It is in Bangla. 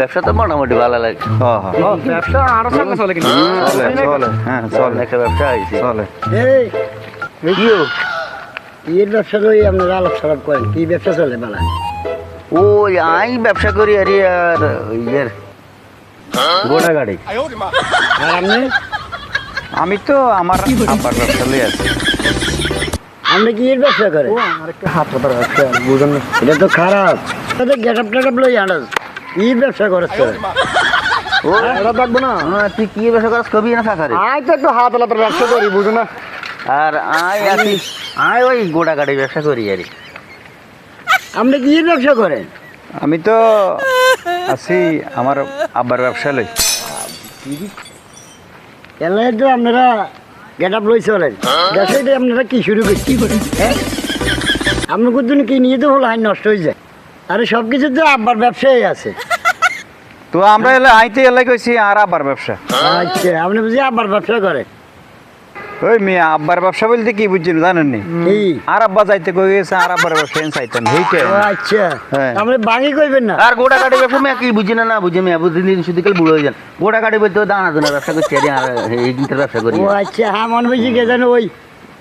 ব্যবসা তো মোটামুটি ভালো লাগে হ্যাঁ হ্যাঁ। ব্যবসা আরও সঙ্গে চলে কিন্তু। চলে চলে হ্যাঁ চল। একটা ব্যবসা হয়েছে। চলে। এই কিও? এর ব্যবসা করে আপনারা আলাপ সালাপ করেন কি ব্যবসা চলে বেলা। ওই আই ব্যবসা করি আরে আর ইয়ের গোটা গাড়ি। আর আপনি? আমি তো আমার আব্বার ব্যবসা লই আছি। আপনি কি এর ব্যবসা করেন? আরেকটা হাত পাতার ব্যবসা বুঝুন না। এটা তো খারাপ। তাদের গেটআপ টেটআপ লই আনাস। কি ব্যবসা করেছে? ও এটা দেখব না? হ্যাঁ, তুই কি ব্যবসা করাস কবি না আয় তো একটু হাত আলাদার ব্যবসা করি বুঝো না। আর আয় আছি আয় ওই গোটা গাড়ি ব্যবসা করি আরে। আপনি কি ব্যবসা করেন? আমি তো আছি আমার আব্বার ব্যবসা লই তো আপনারা গেটআপ লই চলেন। দেশে আপনারা কি শুরু করছি হ্যাঁ? আপনার কি নিয়ে তো হলো আইন নষ্ট হয়ে যায়। আরে সব কিছু তো আব্বার ব্যবসায় আছে। তো আমরা এলে আইতে এলে কইছি আর আব্বার ব্যবসা। আচ্ছা আপনি বুঝি আব্বার ব্যবসা করেন ওই মেয়ে আব্বার ব্যবসা বলতে কি বুঝছেন জানেন নি? কি? আর আব্বা যাইতে কই গেছে আর আব্বার ব্যবসা এনে চাইতেন হইতে আচ্ছা। হ্যাঁ। আপনি বাঙি কইবেন না? আর গোটা গাড়ি ব্যবসা মেয়ে কি বুঝি না না বুঝি মেয়ে বুঝি দিন শুধু কাল বুড়ো হয়ে যান। গোটা গাড়ি বলতে দানা দানা ব্যবসা করছি আর এই দিনটার ব্যবসা করি। ও আচ্ছা হ্যাঁ মনে বুঝি কে জানো ওই